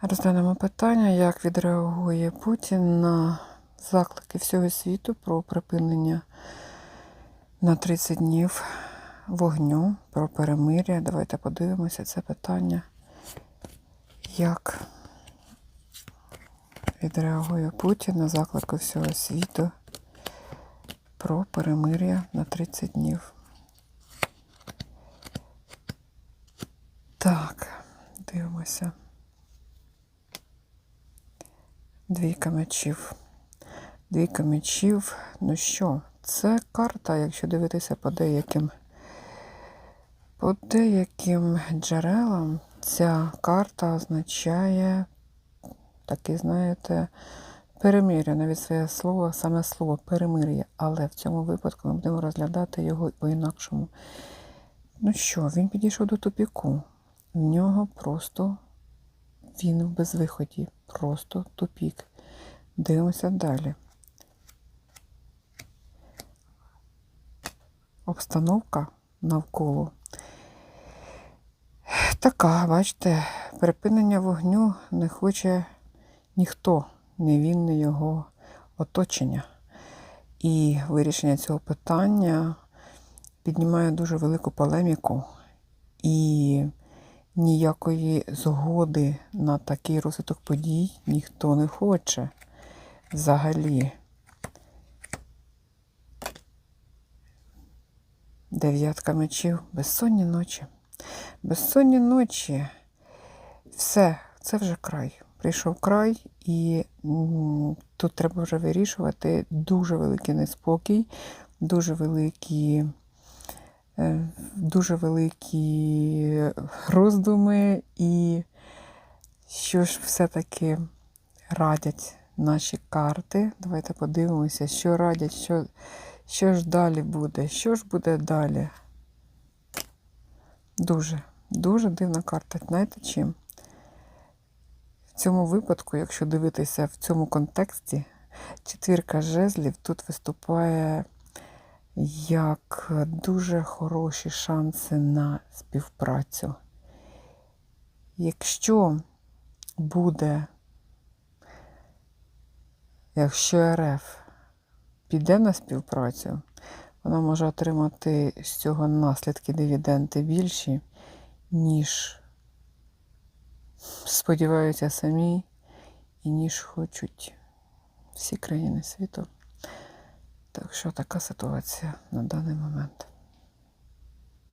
Розглянемо питання, як відреагує Путін на заклики всього світу про припинення на 30 днів вогню, про перемир'я. Давайте подивимося це питання. Як відреагує Путін на заклики всього світу про перемир'я на 30 днів. Так, дивимося. Двійка мечів. Двійка мечів. Ну що, це карта, якщо дивитися по деяким, по деяким джерелам, ця карта означає таке, знаєте, перемир'я, навіть своє слово, саме слово перемир'я. Але в цьому випадку ми будемо розглядати його по-інакшому. Ну що, він підійшов до тупіку. В нього просто він в безвиході, просто тупік. Дивимося далі. Обстановка навколо. Така, бачите, припинення вогню не хоче ніхто, не він, не його оточення. І вирішення цього питання піднімає дуже велику полеміку. І ніякої згоди на такий розвиток подій ніхто не хоче взагалі. Дев'ятка мечів, безсонні ночі. Безсонні ночі. Все, це вже край. Прийшов край, і тут треба вже вирішувати дуже великий неспокій, дуже великі, дуже великі роздуми, і що ж все-таки радять наші карти. Давайте подивимося, що радять, що, що ж далі буде, що ж буде далі. Дуже, дуже дивна карта. Знаєте чим? В цьому випадку, якщо дивитися в цьому контексті, четвірка жезлів тут виступає як дуже хороші шанси на співпрацю. Якщо буде, якщо РФ піде на співпрацю, вона може отримати з цього наслідки дивіденди більші, ніж сподіваються самі і ніж хочуть всі країни світу. Так що така ситуація на даний момент.